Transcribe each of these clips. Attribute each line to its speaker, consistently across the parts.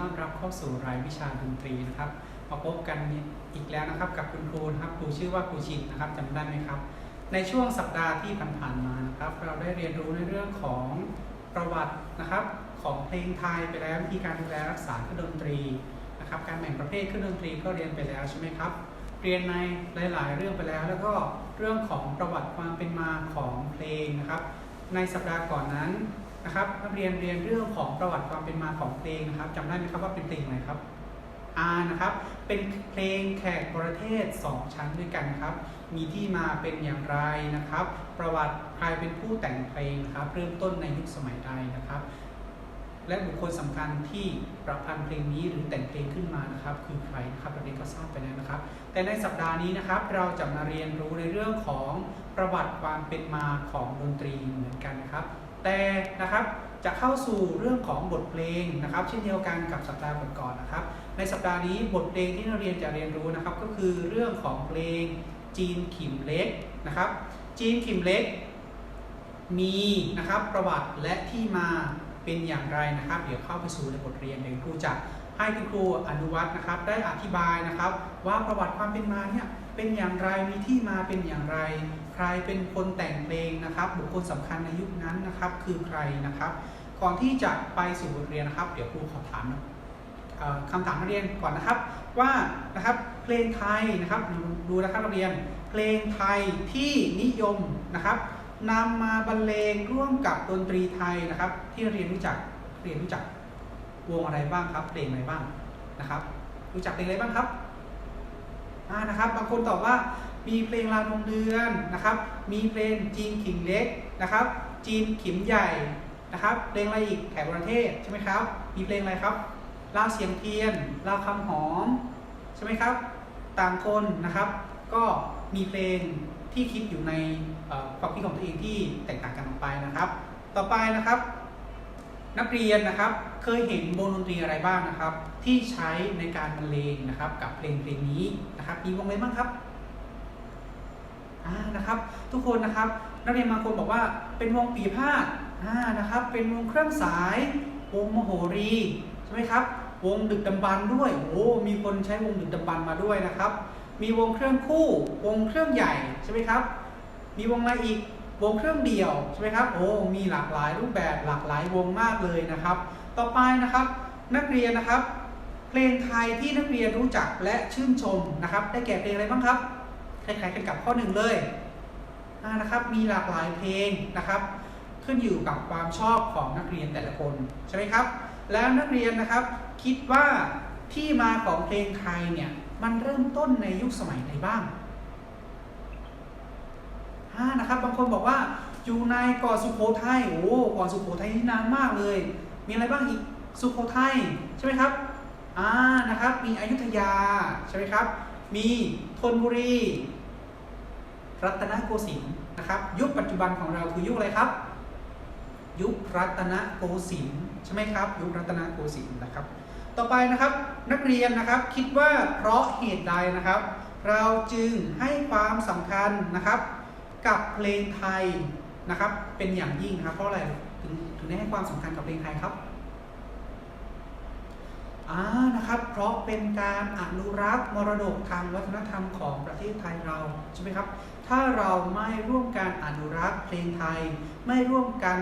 Speaker 1: ต้อนรับเข้าสู่รายวิชาดนตรีนะครับมาพบกันอีกแล้วนะครับกับคุณครูนะครับครูชื่อว่าครูชินนะครับจำได้ไหมครับ ในช่วงสัปดาห์ที่ผ่านๆมานะครับ เราได้เรียนรู้ในเรื่องของประวัตินะครับ ของเพลงไทยไปแล้ววิธีการดูแลรักษาเครื่องดนตรีนะครับการแบ่งประเภทเครื่องดนตรีก็เรียนไปแล้วใช่ไหมครับเรียนในหลาย ๆ เรื่องไปแล้ว แล้วก็เรื่องของประวัติความเป็นมาของเพลงนะครับ ในสัปดาห์ก่อนนั้น นะครับนักเรียนเรียนเรื่องของประวัติความเป็นมาของเพลงนะครับจำได้ไหมครับว่าเป็นเพลงอะไรครับอานะครับเป็นเพลงแขกประเทศ 2 ชั้นด้วยกันครับ มีที่มาเป็นอย่างไรนะครับ ประวัติใครเป็นผู้แต่งเพลงครับ เริ่มต้นในยุคสมัยใดนะครับ และบุคคลสำคัญที่ประพันธ์เพลงนี้หรือแต่งเพลงขึ้นมานะครับ คือใครนะครับเราเรียนก็ทราบไปแล้วนะครับ แต่ในสัปดาห์นี้นะครับ เราจะมาเรียนรู้ในเรื่องของประวัติความเป็นมาของดนตรีเหมือนกันนะครับ แต่นะครับจะเข้าสู่เรื่องของบทเพลงนะครับ เช่นเดียวกันกับสัปดาห์ก่อนๆนะครับ ในสัปดาห์นี้บทเพลงที่นักเรียนจะเรียนรู้นะครับ ก็คือเรื่องของเพลงจีนขิมเล็กนะครับ จีนขิมเล็ก มีนะครับประวัติและที่มาเป็นอย่างไรนะครับ เดี๋ยวเข้าไปสู่ในบทเรียนเรียวครูจะ ให้คุณครูอนุวัฒน์นะครับ ได้อธิบายนะครับ ว่าประวัติความเป็นมาเนี่ยเป็นอย่างไรมีที่มาเป็นอย่างไร ใครเป็นคนแต่งเพลงนะครับ บุคคลสำคัญในยุคนั้นนะครับ คือใครนะครับ ก่อนที่จะไปสู่บทเรียนนะครับ เดี๋ยวครูขอถามเอ่อคำถามนักเรียนก่อนนะครับว่านะครับเพลงไทยนะครับดูดูนะครับนักเรียน เพลงไทยที่นิยมนะครับนำมาบรรเลงร่วมกับดนตรีไทยนะครับ ที่เรียนรู้จักเรียนรู้จัก วงอะไรบ้างครับเพลงอะไรบ้างนะครับ รู้จักเพลงอะไรบ้างครับอ่านะครับ บางคนตอบว่ามีเพลงลานงเดือนนะครับ มีเพลงจีนขิงเล็กนะครับ จีนขิมใหญ่นะครับ เพลงอะไรอีกแขกประเทศใช่ไหมครับ มีเพลงอะไรครับลาวเสียงเทียนลาวคำหอมใช่ไหมครับ ต่างคนนะครับ ก็มีเพลงที่คิดอยู่ในความคิดของตัวเองที่แตกต่างกันออกไปนะครับ ต่อไปนะครับ นักเรียนนะครับเคยเห็นวงดนตรีอะไรบ้างนะครับ ที่ใช้ในการบรรเลงนะครับกับเพลงเพลงนี้นะครับมีวงอะไรบ้างครับอ่านะครับ ทุกคนนะครับ นักเรียนบางคนบอกว่าเป็นวงปีพาดอ่านะครับ เป็นวงเครื่องสาย วงมโหรีใช่ไหมครับ วงดึกดำบรรด้วยโอ้มีคนใช้วงดึกดำบรรมาด้วยนะครับ มีวงเครื่องคู่ วงเครื่องใหญ่ใช่ไหมครับ มีวงอะไรอีก วงเครื่องเดี่ยวใช่ไหมครับโอ้มีหลากหลายรูปแบบหลากหลายวงมากเลยนะครับ ต่อไปนะครับ นักเรียนนะครับ เพลงไทยที่นักเรียนรู้จักและชื่นชมนะครับ ได้แก่เพลงอะไรบ้างครับคล้ายๆกันกับข้อหนึ่งเลยนะครับมีหลากหลายเพลงนะครับ ขึ้นอยู่กับความชอบของนักเรียนแต่ละคนใช่ไหมครับ แล้วนักเรียนนะครับ คิดว่าที่มาของเพลงไทยเนี่ยมันเริ่มต้นในยุคสมัยไหนบ้าง นะครับ บางคนบอกว่าอยู่ในเกาะสุโขทัยโอ้เกาะสุโขทัยนี่นานมากเลย มีอะไรบ้างอีกสุโขทัยใช่ไหมครับอ่านะครับ มีอยุธยาใช่ไหมครับ มีธนบุรี รัตนโกสินทร์นะครับ ยุคปัจจุบันของเราคือยุคอะไรครับ ยุครัตนโกสินทร์ใช่ไหมครับ ยุครัตนโกสินทร์นะครับ ต่อไปนะครับนักเรียนนะครับคิดว่าเพราะเหตุใดนะครับ เราจึงให้ความสำคัญนะครับ กับเพลงไทยนะครับ เป็นอย่างยิ่งนะครับ เพราะอะไรถึงถึงได้ให้ความสำคัญกับเพลงไทยครับอ่านะครับ เพราะเป็นการอนุรักษ์มรดกทางวัฒนธรรมของประเทศไทยเราใช่ไหมครับ ถ้าเราไม่ร่วมกันอนุรักษ์เพลงไทย ไม่ร่วมกัน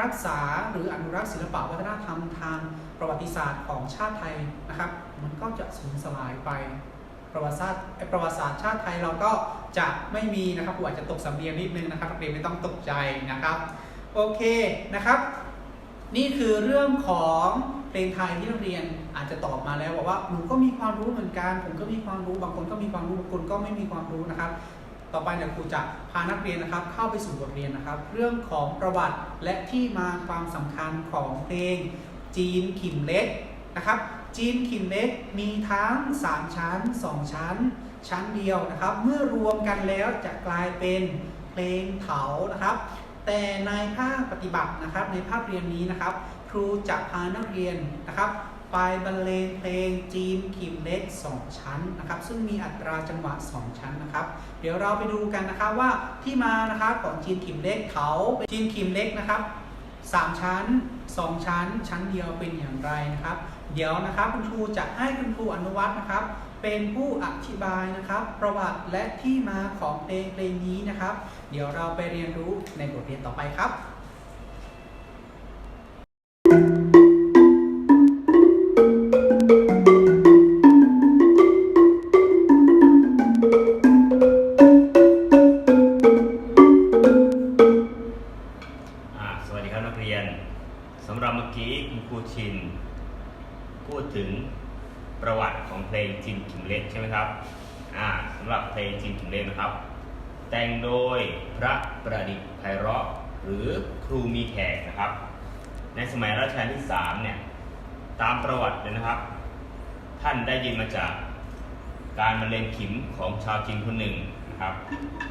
Speaker 1: รักษาหรืออนุรักษ์ศิลปวัฒนธรรมทางประวัติศาสตร์ของชาติไทยนะครับ มันก็จะสูญสลายไป ประวัติศาสตร์ประวัติศาสตร์ชาติไทยเราก็จะไม่มีนะครับอาจจะตกสำเนียงนิดนึงนะครับนักเรียนไม่ต้องตกใจนะครับโอเคนะครับ นี่คือเรื่องของเพลงไทยที่นักเรียนอาจจะตอบมาแล้วบอกว่าหนูก็มีความรู้เหมือนกัน ผมก็มีความรู้บางคนก็มีความรู้บางคนก็ไม่มีความรู้นะครับ ต่อไปเนี่ยครูจะพานักเรียนนะครับ เข้าไปสู่บทเรียนนะครับ เรื่องของประวัติและที่มาความสำคัญของเพลงจีนขิมเล็กนะครับ จีนขิมเล็กมีทั้ง 3 ชั้น 2 ชั้น ชั้นเดียวนะครับ เมื่อรวมกันแล้วจะกลายเป็นเพลงเถานะครับ แต่ในภาคปฏิบัตินะครับ ในภาคเรียนนี้นะครับ ครูจะพานักเรียนนะครับ ไปบรรเลงเพลงจีนขิมเล็ก 2 ชั้นนะครับ ซึ่งมีอัตราจังหวะ 2 ชั้นนะครับ เดี๋ยวเราไปดูกันนะครับว่าที่มานะครับของจีนขิมเล็กเขาจีนขิมเล็กนะครับ 3 ชั้น 2 ชั้น ชั้นเดียวเป็นอย่างไรนะครับ เดี๋ยวนะครับคุณครูจะให้คุณครูอนุวัฒน์นะครับ เป็นผู้อธิบายนะครับ ประวัติและที่มาของเพลงเพลงนี้นะครับ เดี๋ยวเราไปเรียนรู้ในบทเรียนต่อไปครับ
Speaker 2: พูดถึงประวัติของเพลงจินขิมเล็กใช่ไหมครับอ่าสำหรับเพลงจินขิมเล็กนะครับ แต่งโดยพระประดิษฐ์ไพเราะหรือครูมีแขกนะครับ ในสมัยรัชกาลที่3เนี่ยตามประวัติเลยนะครับ ท่านได้ยินมาจากการบรรเลงขิมของชาวจีนคนหนึ่งนะครับ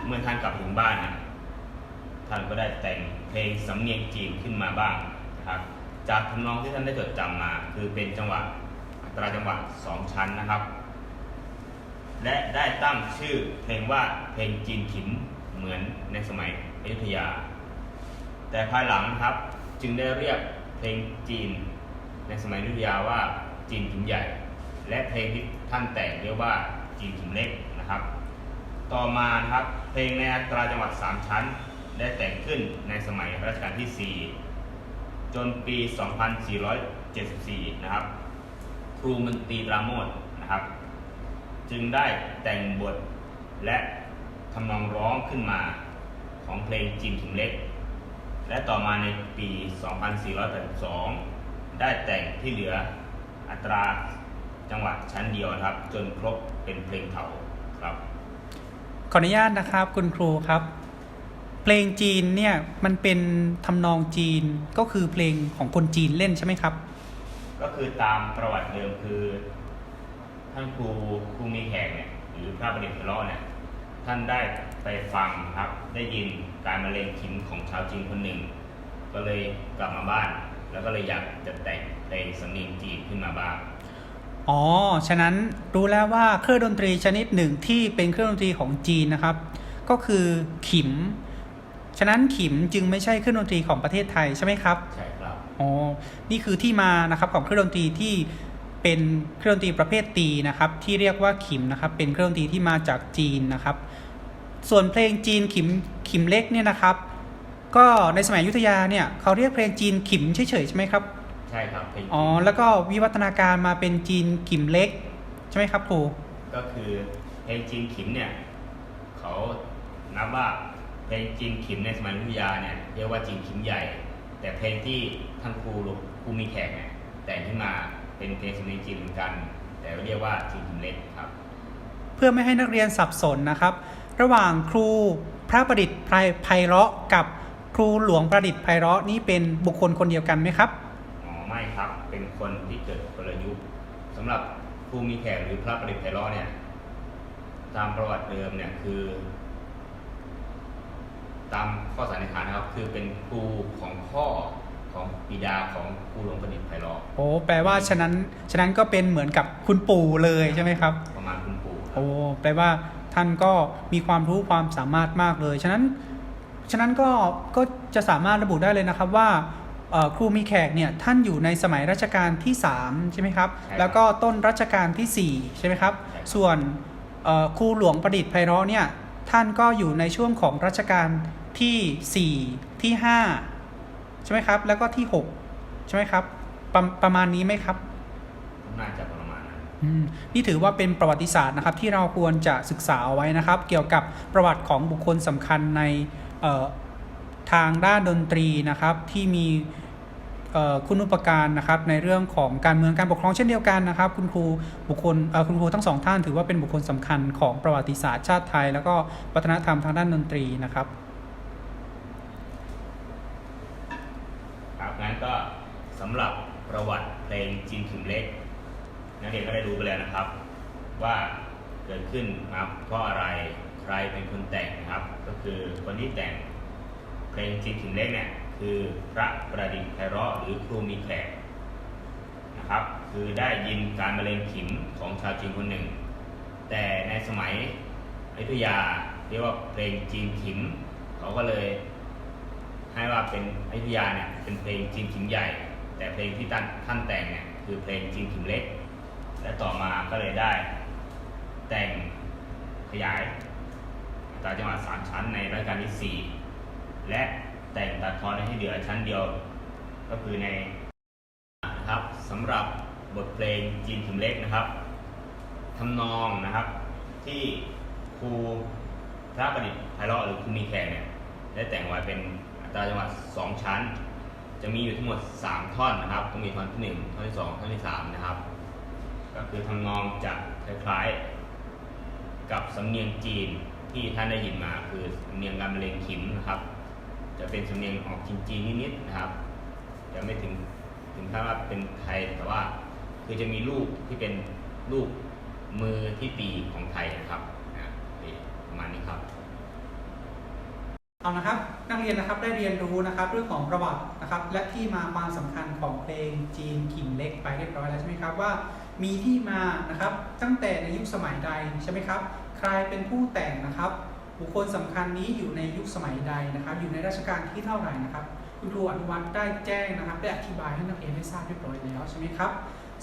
Speaker 2: เมื่อท่านกลับถึงบ้านนะท่านก็ได้แต่งเพลงสำเนียงจีนขึ้นมาบ้างนะครับ จากทำนองที่ท่านได้จดจำมา คือเป็นจังหวะอัตราจังหวะสองชั้นนะครับ และได้ตั้งชื่อเพลงว่าเพลงจีนขิมเหมือนในสมัยอยุธยา แต่ภายหลังนะครับจึงได้เรียกเพลงจีนในสมัยอยุธยาว่าจีนขิมใหญ่ และเพลงที่ท่านแต่งเรียกว่าจีนขิมเล็กนะครับ ต่อมานะครับเพลงในอัตราจังหวัด 3 ชั้น ได้แต่งขึ้นในสมัยรัชกาลที่ 4 จนปี 2474 นะครับ ครูมนตรีปราโมทนะครับ จึงได้แต่งบทและทำนองร้องขึ้นมาของเพลงจีนถึงเล็ก และต่อมาในปี 2482 ได้แต่งที่เหลืออัตราจังหวัดชั้นเดียวครับ จนครบเป็นเพลงเถาครับ
Speaker 1: ขออนุญาตนะครับคุณครูครับ เพลงจีนเนี่ยมันเป็นทำนองจีนก็คือเพลงของคนจีนเล่นใช่ไหมครับ
Speaker 2: ก็คือตามประวัติเดิมคือ ท่านครูครูมีแขกเนี่ยหรือพระประดิษฐ์ไพเราะเนี่ยท่านได้ไปฟังครับ ได้ยินการบรรเลงขิมของชาวจีนคนหนึ่ง ก็เลยกลับมาบ้าน แล้วก็เลยอยากจะแต่งเพลงสำเนียงจีนขึ้นมาบ้าง
Speaker 1: อ๋อ ฉะนั้นรู้แล้วว่าเครื่องดนตรีชนิดหนึ่งที่เป็นเครื่องดนตรีของจีนนะครับ ก็คือขิม ฉะนั้นขิมจึงไม่ใช่เครื่องดนตรีของประเทศไทยใช่ไหมครับ
Speaker 2: ใช่ครับ
Speaker 1: อ๋อนี่คือที่มานะครับของเครื่องดนตรีที่เป็นเครื่องดนตรีประเภทตีนะครับ ที่เรียกว่าขิมนะครับเป็นเครื่องดนตรีที่มาจากจีนนะครับ ส่วนเพลงจีนขิมขิมเล็กเนี่ยนะครับ ก็ในสมัยอยุธยาเนี่ยเขาเรียกเพลงจีนขิมเฉยๆใช่ไหมครับ
Speaker 2: ใช่ครับเพลง
Speaker 1: อ๋อแล้วก็วิวัฒนาการมาเป็นจีนขิมเล็กใช่ไหมครับครู
Speaker 2: ก็คือเพลงจีนขิมเนี่ยเขานับว่า เพลงจีนขิมในสมัยอยุธยาเนี่ยเรียกว่าจีนขิมใหญ่ แต่เพลงที่ท่านครูครูมีแขกเนี่ยแต่งขึ้นมาเป็นเพลงสำเนียงจีนเหมือนกัน แต่เรียกว่าจีนขิมเล็กครับ
Speaker 1: เพื่อไม่ให้นักเรียนสับสนนะครับ ระหว่างครูพระประดิษฐ์ไพรไพเราะกับครูหลวงประดิษฐ์ไพเราะนี่เป็นบุคคลคนเดียวกันไหมครับ
Speaker 2: อ๋อไม่ครับเป็นคนที่เกิดคนละยุคสำหรับครูมีแขกหรือพระประดิษฐ์ไพเราะเนี่ยตามประวัติเดิมเนี่ยคือ ตามข้อสันนิษฐานนะครับ คือเป็นครูของพ่อของบิดาของครูหลวงประดิษฐ์ไพเราะ
Speaker 1: โอ้แปลว่าฉะนั้นฉะนั้นก็เป็นเหมือนกับคุณปู่เลยใช่ไหมครับ
Speaker 2: ประมาณคุณปู่ครับ
Speaker 1: โอ้แปลว่าท่านก็มีความรู้ความสามารถมากเลย ฉะนั้นฉะนั้นก็ก็จะสามารถระบุได้เลยนะครับว่าเอ่อครูมีแขกเนี่ยท่านอยู่ในสมัยรัชกาลที่3ใช่ไหมครับ แล้วก็ต้นรัชกาลที่ 4 ใช่ไหมครับ ส่วนเอ่อครูหลวงประดิษฐ์ไพเราะเนี่ยท่านก็อยู่ในช่วงของรัชกาล ที่ 4 ที่ 5 ใช่ไหมครับ แล้วก็ที่ 6 ใช่ไหมครับ ประประมาณนี้ไหมครับ
Speaker 2: น่าจะประมาณนั้น
Speaker 1: อืมนี่ถือว่าเป็นประวัติศาสตร์นะครับ ที่เราควรจะศึกษาเอาไว้นะครับ เกี่ยวกับประวัติของบุคคลสำคัญในเอ่อทางด้านดนตรีนะครับ ที่มีเอ่อคุณอุปการนะครับในเรื่องของการเมืองการปกครองเช่นเดียวกันนะครับ คุณครูบุคคลเอ่อคุณครูทั้งสองท่านถือว่าเป็นบุคคลสำคัญของประวัติศาสตร์ชาติไทย แล้วก็วัฒนธรรมทางด้านดนตรีนะครับ
Speaker 2: ครับงั้นก็สำหรับประวัติเพลงจีนถึงเล็ก นักเรียนก็ได้รู้ไปแล้วนะครับ ว่าเกิดขึ้นมาเพราะอะไรใครเป็นคนแต่งนะครับ ก็คือคนที่แต่งเพลงจีนถึงเล็กเนี่ยคือพระประดิษฐ์ไพเราะหรือครูมีแขกนะครับ คือได้ยินการบรรเลงขิมของชาวจีนคนหนึ่ง แต่ในสมัยอยุธยาเรียกว่าเพลงจีนขิมเขาก็เลยให้ว่าเป็นอยุธยาเนี่ยเป็นเพลงจีนขิมใหญ่ แต่เพลงที่ท่านท่านแต่งเนี่ยคือเพลงจีนขิมเล็ก และต่อมาก็เลยได้แต่งขยายอัตราจังหวะสามชั้นในรัชกาลที่สี่และแต่งตัดทอนให้เหลือชั้นเดียว ก็คือในนะครับสำหรับบทเพลงจีนขิมเล็กนะครับทำนองนะครับที่ครูพระประดิษฐ์ไพเราะหรือครูมีแขกเนี่ยได้แต่งไว้เป็นอัตราจังหวะสองชั้น จะมีอยู่ทั้งหมด 3 ท่อนนะครับต้องมีท่อนที่ 1 ท่อนที่ 2 ท่อนที่ 3 นะครับ ก็คือทำนองจะคล้ายๆ กับสำเนียงจีนที่ท่านได้ยินมาคือสำเนียงการบรรเลงขิมนะครับ จะเป็นสำเนียงออกจีนๆนิดๆนะครับ จะไม่ถึงถึงขั้นว่าเป็นไทยแต่ว่าคือจะมีลูกที่เป็นลูกมือที่ตีของไทยนะครับอะประมาณนี้ครับ
Speaker 1: เอานะครับนักเรียนนะครับได้เรียนรู้นะครับเรื่องของประวัตินะครับและที่มาความสำคัญของเพลงจีนขิมเล็กไปเรียบร้อยแล้วใช่ไหมครับว่ามีที่มานะครับตั้งแต่ในยุคสมัยใดใช่ไหมครับใครเป็นผู้แต่งนะครับบุคคลสำคัญนี้อยู่ในยุคสมัยใดนะครับ อยู่ในรัชกาลที่เท่าไหร่นะครับคุณครูอนุวัฒน์ได้แจ้งนะครับได้อธิบายให้นักเรียนได้ทราบเรียบร้อยแล้วใช่ไหมครับ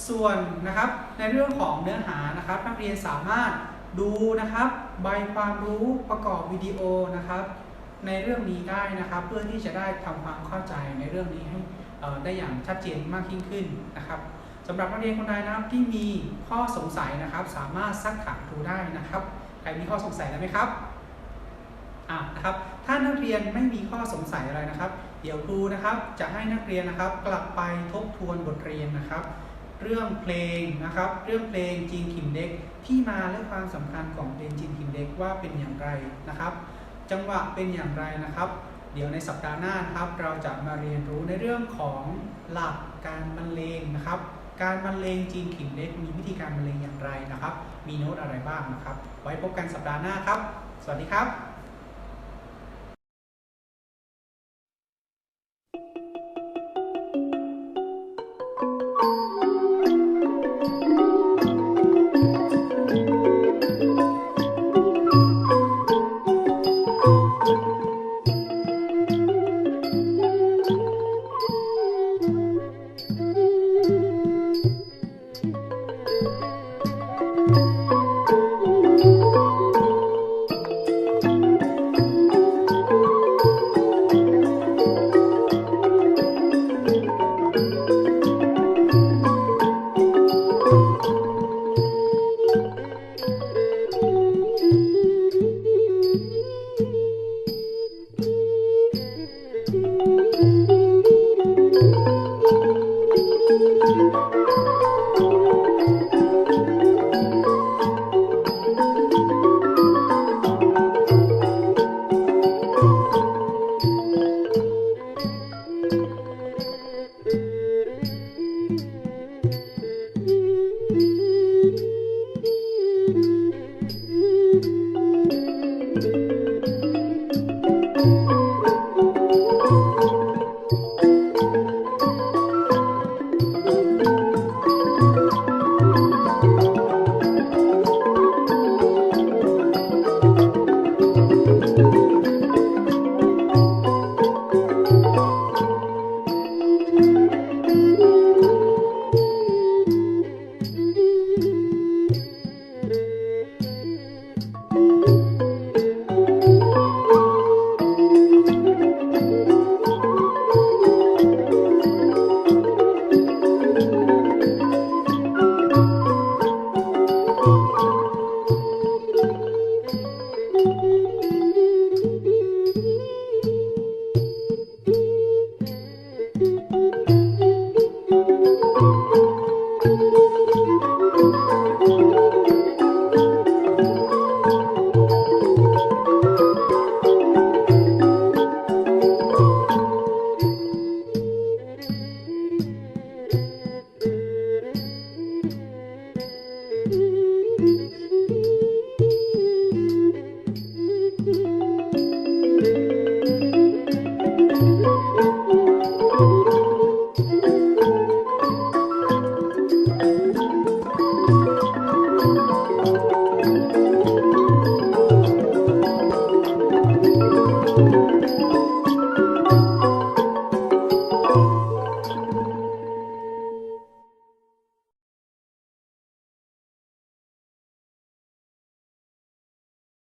Speaker 1: ส่วนนะครับในเรื่องของเนื้อหานะครับนักเรียนสามารถดูนะครับใบความรู้ประกอบวิดีโอนะครับ ในเรื่องนี้ได้นะครับ เพื่อที่จะได้ทำความเข้าใจในเรื่องนี้ให้ได้อย่างชัดเจนมากยิ่งขึ้นนะครับสำหรับนักเรียนคนใดนะครับที่มีข้อสงสัยนะครับ สามารถซักถามครูได้นะครับใครมีข้อสงสัยแล้วไหมครับอะนะครับถ้านักเรียนไม่มีข้อสงสัยอะไรนะครับ เดี๋ยวครูนะครับจะให้นักเรียนนะครับ กลับไปทบทวนบทเรียนนะครับ เรื่องเพลงนะครับ เรื่องเพลงจีนขิมเด็กที่มาและความสำคัญของเพลงจีนขิมเด็กว่าเป็นอย่างไรนะครับ จังหวะเป็นอย่างไรนะครับ เดี๋ยวในสัปดาห์หน้านะครับ เราจะมาเรียนรู้ในเรื่องของหลักการบรรเลงนะครับ การบรรเลงจีนขิงเด็กมีวิธีการบรรเลงอย่างไรนะครับ มีโน้ตอะไรบ้างนะครับ ไว้พบกันสัปดาห์หน้าครับ สวัสดีครับ